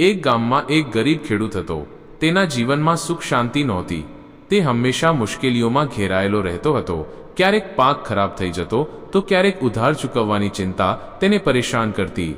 એક ગામમાં એક ગરીબ ખેડૂત હતો. તેના જીવનમાં સુખ શાંતિ નહોતી. તે હંમેશા મુશ્કેલીઓમાં ઘેરાયેલો રહેતો હતો. ક્યારેક પાક ખરાબ થઈ જતો, તો ક્યારેક ઉધાર ચૂકવવાની ચિંતા તેને પરેશાન કરતી.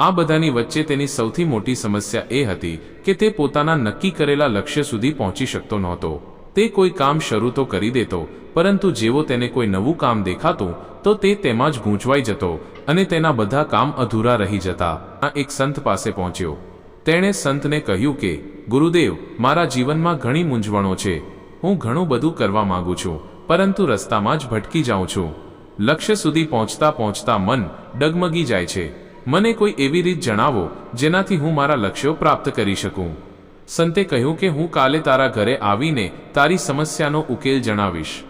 આ બધાની વચ્ચે તેની સૌથી મોટી સમસ્યા એ હતી કે તે પોતાના નક્કી કરેલા લક્ષ્ય સુધી પહોંચી શકતો નહોતો. તે કોઈ કામ શરૂ તો કરી દેતો, પરંતુ જેવો તેને કોઈ નવું કામ દેખાતું, તો તે તેમાં જ ગૂંચવાઈ જતો અને તેના બધા કામ અધૂરા રહી જતા. આ એક સંત પાસે પહોંચ્યો. તેણે સંતને કહ્યું કે, ગુરુદેવ, મારા જીવનમાં ઘણી મૂંઝવણો છે. હું ઘણું બધું કરવા માગું છું, પરંતુ રસ્તામાં જ ભટકી જાઉં છું. લક્ષ્ય સુધી પહોંચતા પહોંચતા મન ડગમગી જાય છે. મને કોઈ એવી રીત જણાવો, જેનાથી હું મારા લક્ષ્યો પ્રાપ્ત કરી શકું. સંતે કહ્યું કે, હું કાલે તારા ઘરે આવીને તારી સમસ્યાનો ઉકેલ જણાવીશ.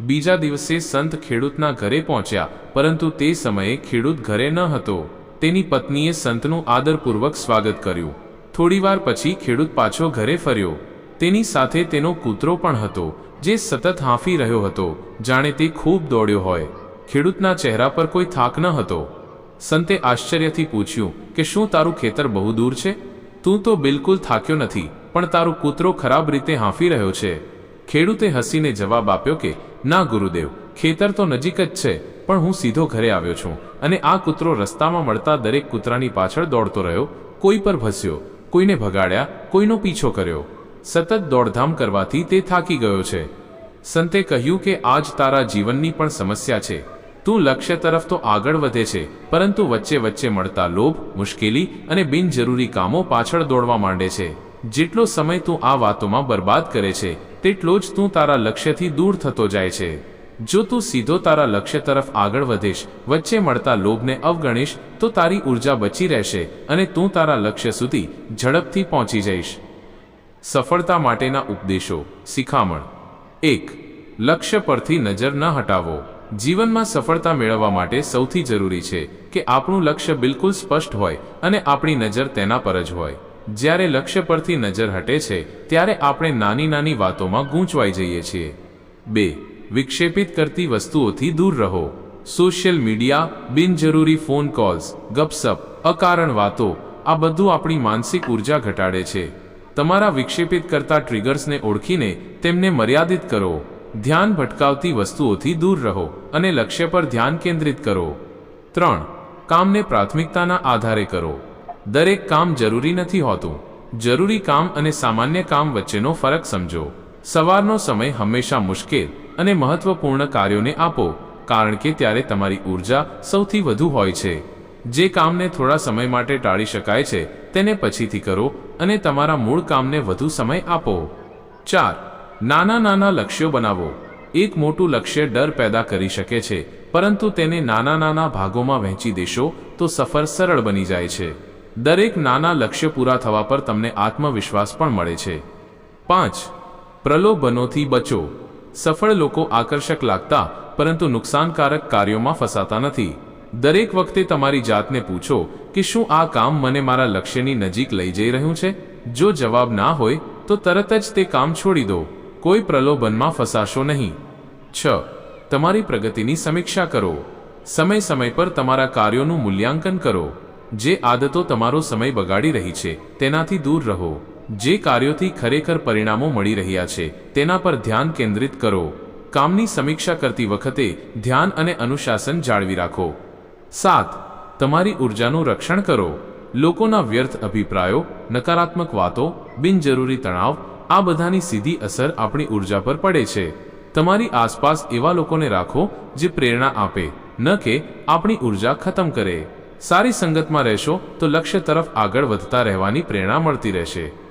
બીજા દિવસે સંત ખેડૂતના ઘરે પહોંચ્યા, પરંતુ તે સમયે ખેડૂત ઘરે ન હતો. તેની પત્નીએ સંતનું આદરપૂર્વક સ્વાગત કર્યું. થોડીવાર પછી ખેડૂત પાછો ઘરે ફર્યો. તેની સાથે તેનો કૂતરો પણ હતો, જે સતત હાંફી રહ્યો હતો, જાણે તે ખૂબ દોડ્યો હોય. ખેડૂતના ચહેરા પર કોઈ થાક ન હતો. સંતે આશ્ચર્યથી પૂછ્યું કે શું તારું ખેતર બહુ દૂર છે? તું તો બિલકુલ થાક્યો નથી, પણ તારો કૂતરો ખરાબ રીતે હાંફી રહ્યો છે. ખેડૂતે હસીને જવાબ આપ્યો કે, ના ગુરુદેવ, ખેતર તો નજીક જ છે, પણ હું સીધો ઘરે આવ્યો છું, અને આ કૂતરો રસ્તામાં મળતા દરેક કૂતરાની પાછળ દોડતો રહ્યો, કોઈ પર ભસ્યો. કોઈને ભગાડ્યા, કોઈનો પીછો કર્યો. સતત દોડધામ કરવાથી તે થાકી ગયો છે. સંતે કહ્યું કે આજ તારા જીવનની પણ સમસ્યા છે. તું લક્ષ્ય તરફ તો આગળ વધે છે, પરંતુ વચ્ચે વચ્ચે મળતા લોભ, મુશ્કેલી અને બિનજરૂરી કામો પાછળ દોડવા માંડે છે. જેટલો સમય તું આ વાતોમાં બરબાદ કરે છે, તેટલો જ તું તારા લક્ષ્યથી દૂર થતો જાય છે. જો તું સીધો તારા લક્ષ્ય તરફ આગળ વધીશ, વચ્ચે મળતા લોભને અવગણીશ, તો તારી ઊર્જા બચી રહેશે અને તું તારા લક્ષ્ય સુધી ઝડપથી પહોંચી જઈશ. સફળતા માટેના ઉપદેશો. શિખામણ. એક, લક્ષ્ય પરથી નજર ન હટાવો. જીવનમાં સફળતા મેળવવા માટે સૌથી જરૂરી છે કે આપણું લક્ષ્ય બિલકુલ સ્પષ્ટ હોય અને આપણી નજર તેના પર જ હોય. જ્યારે લક્ષ્ય પરથી નજર હટે છે, ત્યારે આપણે નાની નાની વાતોમાં ગૂંચવાઈ જઈએ છીએ. બે વિક્ષેપિત કરતી વસ્તુઓથી દૂર રહો. સોશિયલ મીડિયા, બિનજરૂરી ફોન કોલ્સ, ગપસપ, અકારણ વાતો, આ બધું આપણી માનસિક ઊર્જા ઘટાડે છે. તમારા વિક્ષેપિત કરતા ટ્રિગર્સને ઓળખીને તેમને મર્યાદિત કરો. ધ્યાન ભટકાવતી વસ્તુઓથી દૂર રહો અને લક્ષ્ય પર ધ્યાન કેન્દ્રિત કરો. ત્રણ, કામને પ્રાથમિકતાના આધારે કરો. દરેક કામ જરૂરી નથી હોતું. જરૂરી કામ અને સામાન્ય કામ વચ્ચેનો ફરક સમજો. સવારનો સમય હંમેશા મુશ્કેલ અને મહત્વપૂર્ણ કાર્યોને આપો, કારણ કે ત્યારે તમારી ઊર્જા સૌથી વધુ હોય છે. જે કામને થોડા સમય માટે ટાળી શકાય છે, તેને પછીથી કરો અને તમારા મૂળ કામને વધુ સમય આપો. ચાર, નાના નાના લક્ષ્યો બનાવો. એક મોટું લક્ષ્ય ડર પેદા કરી શકે છે, પરંતુ તેને નાના નાના ભાગોમાં વહેંચી દેશો તો સફર સરળ બની જાય છે. દરેક નાના લક્ષ્ય પૂરા થવા પર તમને આત્મવિશ્વાસ પણ મળે છે. પાંચ, પ્રલોભનોથી બચો. સફળ લોકો આકર્ષક લાગતા, પરંતુ નુકસાનકારક કાર્યોમાં ફસાતા નથી. દરેક વખતે તમારી જાતને પૂછો કે શું આ કામ મને મારા લક્ષ્યની નજીક લઈ જઈ રહ્યું છે? જો જવાબ ના હોય, તો તરત જ તે કામ છોડી દો. કોઈ પ્રલોભનમાં ફસાશો નહીં. છ. તમારી પ્રગતિની સમીક્ષા કરો. સમય સમય પર તમારા કાર્યોનું મૂલ્યાંકન કરો. જે આદતો તમારો સમય બગાડી રહી છે, તેનાથી દૂર રહો. જે કાર્યોથી ખરેખર પરિણામો મળી રહ્યા છે, તેના પર ધ્યાન કેન્દ્રિત કરો. કામની સમીક્ષા કરતી વખતે ધ્યાન અને અનુશાસન જાળવી રાખો. સાત, તમારી ઉર્જાનું રક્ષણ કરો. લોકોના વ્યર્થ અભિપ્રાયો, નકારાત્મક વાતો, બિનજરૂરી તણાવ, આ બધાની સીધી અસર આપણી ઊર્જા પર પડે છે. તમારી આસપાસ એવા લોકોને રાખો જે પ્રેરણા આપે, ન કે આપણી ઊર્જા ખતમ કરે. સારી સંગતમાં રહેશો તો લક્ષ્ય તરફ આગળ વધતા રહેવાની પ્રેરણા મળતી રહેશે.